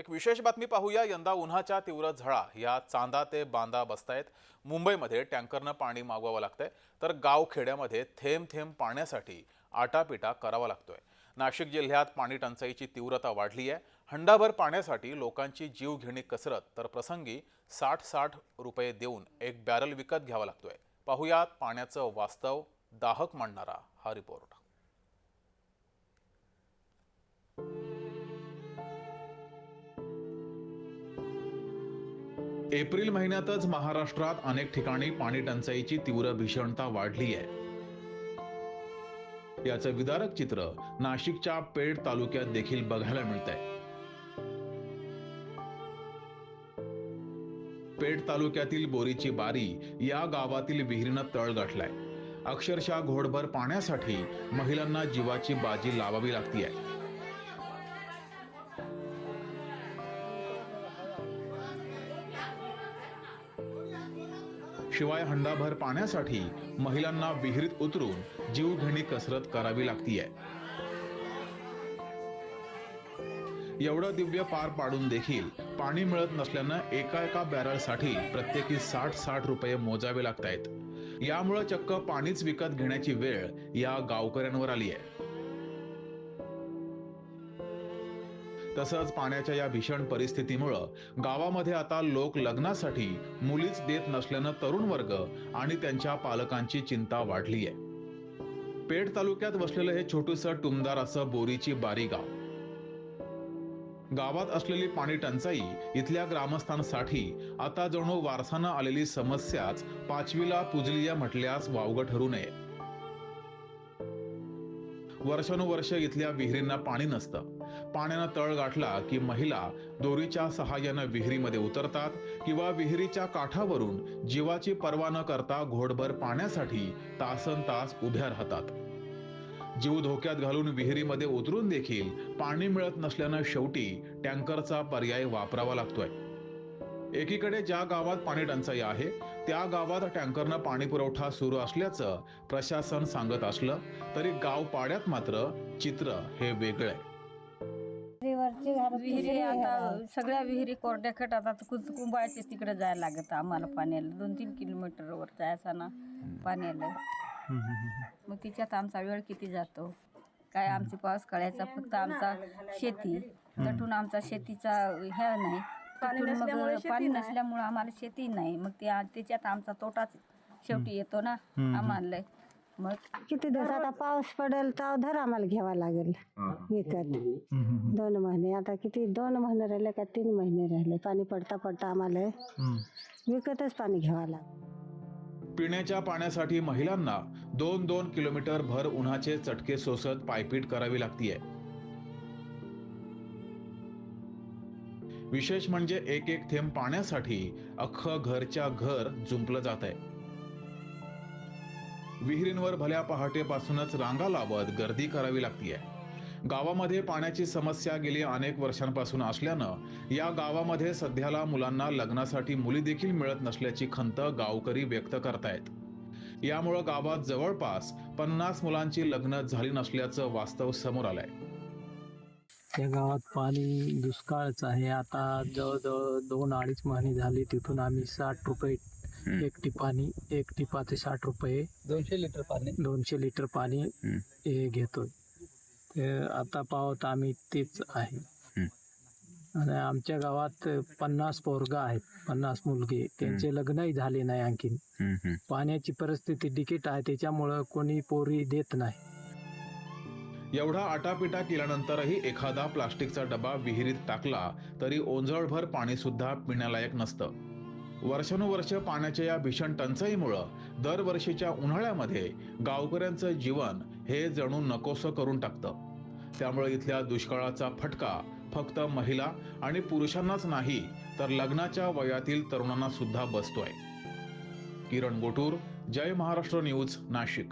एक विशेष बातमी पाहूया. यंदा उन्हाच्या तीव्र झळा. या चांदा ते बांदा बसतायत. मुंबईमध्ये टँकरनं पाणी मागवावं लागतंय. तर गावखेड्यामध्ये थेंब थेंब पाण्यासाठी आटापिटा करावा लागतोय. नाशिक जिल्ह्यात पाणी टंचाईची तीव्रता वाढली आहे हंडाभर पाण्यासाठी लोकांची जीवघेणी कसरत तर प्रसंगी साठ साठ रुपये देऊन एक बॅरल विकत घ्यावा लागतोय. पाहुयात पाण्याचं वास्तव. दाहक मांडणारा हा रिपोर्ट. एप्रिल महिन्यातच महाराष्ट्रात अनेक ठिकाणी पाणी टंचाईची तीव्र भीषणता वाढली आहे. याचं विदारक चित्र नाशिकच्या पेड तालुक्यात देखील बघायला मिळतंय. पेड तालुक्यातील बोरीची बारी या गावातील विहिरीनं तळ गाठलाय. अक्षरशः घोडभर पाण्यासाठी महिलांना जीवाची बाजी लावावी लागती आहे शिवाय हंडाभर पाण्यासाठी महिलांना विहिरीत उतरून जीवघेणी कसरत करावी लागतीये. एवढं दिव्य पार पाडून देखील पाणी मिळत नसल्यानं एका एका बॅरलसाठी प्रत्येकी साठ साठ रुपये मोजावे लागतायत. यामुळं चक्क पाणीच विकत घेण्याची वेळ या गावकऱ्यांवर आली आहे तसंच पाण्याच्या या भीषण परिस्थितीमुळं गावामध्ये आता लोक लग्नासाठी मुलीच देत नसल्यानं तरुण वर्ग आणि त्यांच्या पालकांची चिंता वाढली आहे पेठ तालुक्यात वसलेलं हे छोटूसं टुमदार असं बोरीची बारी गाव. गावात असलेली पाणी टंचाई इथल्या ग्रामस्थांसाठी आता जणू वारसानं आलेली समस्याच पाचवीला पुजलीय म्हटल्यास वावगं ठरू नये. वर्षानुवर्ष इथल्या विहिरींना पाणी नसतं. पाण्यानं तळ गाठला की महिला दोरीच्या सहाय्यानं विहिरीमध्ये उतरतात किंवा विहिरीच्या काठावरून जीवाची पर्वा न करता घोडभर पाण्यासाठी तासन तास उभ्या राहतात. जीव धोक्यात घालून विहिरीमध्ये उतरून देखील पाणी मिळत नसल्यानं शेवटी टँकरचा पर्याय वापरावा लागतोय. एकीकडे ज्या गावात पाणी टंचाई आहे त्या गावात टँकरनं पाणी पुरवठा सुरू असल्याचं प्रशासन सांगत असलं तरी गाव पाड्यात मात्र चित्र हे वेगळं आहे. विहिरी आता. सगळ्या विहिरी कोरड्या खट आता कुंच कुंभाळचे तिकडे जायला लागत आम्हाला पाण्याला. दोन तीन किलोमीटर वर जायचा ना पाण्याला. मग तिच्यात आमचा वेळ किती जातो? काय आमची पाऊस कळायचा? फक्त आमचा शेती. तटून आमचा शेतीचा ह्या नाही. मग पाणी नसल्यामुळं आम्हाला शेती नाही. मग त्या त्याच्यात आमचा तोटाच शेवटी येतो ना आम्हाला. मग किती दिवस आता पाऊस पडेल तर धर आम्हाला घ्यावा लागेल. विकत. दोन महिने. आता किती? दोन महिने राहिले का तीन महिने राहिले? पाणी पडता पडता आम्हाला विकतच पाणी घ्यावं लागेल. पिण्याच्या पाण्यासाठी महिलांना दोन दोन किलोमीटर भर उन्हाचे चटके सोसत पायपीट करावी लागतीये. विशेष म्हणजे एक एक थेंब पाण्यासाठी अख्खं घरच्या घर जुंपलं जात आहे विहिरींवर भल्या पहाटेपासूनच रांगा लावत गर्दी करावी लागतीये. गावामध्ये पाण्याची समस्या गेली अनेक वर्षांपासून असल्यानं या गावामध्ये सध्याला मुलांना लग्नासाठी मुली देखील मिळत नसल्याची खंत गावकरी व्यक्त करतायत. यामुळं गावात जवळपास पन्नास मुलांची लग्न झाली नसल्याचं वास्तव समोर आलंय. त्या गावात पाणी दुष्काळच आहे. आता जवळजवळ दोन अडीच महिने झाले तिथून आम्ही साठ रुपये एक टिपाणी एक टिपाचे साठ रुपये. दोनशे लिटर पाणी. दोनशे लिटर पाणी हे घेतोय. ते आता पावत आम्ही तेच आहे. आणि आमच्या गावात पन्नास पोरगा आहेत पन्नास मुलगे. त्यांचे लग्नही झाले नाही आणखीन. पाण्याची परिस्थिती डिकेट आहे त्याच्यामुळं कोणी पोरी देत नाही. एवढा आटापिटा केल्यानंतरही एखादा प्लास्टिकचा डबा विहिरीत टाकला तरी ओंजळभर पाणी सुद्धा पिण्यालायक नसतं. वर्षानुवर्ष पाण्याच्या या भीषण टंचाईमुळं दरवर्षीच्या उन्हाळ्यामध्ये गावकऱ्यांचं जीवन हे जणू नकोसं करून टाकतं. त्यामुळे इथल्या दुष्काळाचा फटका फक्त महिला आणि पुरुषांनाच नाही तर लग्नाच्या वयातील तरुणांना सुद्धा बसतोय. किरण गोटूर जय महाराष्ट्र न्यूज नाशिक.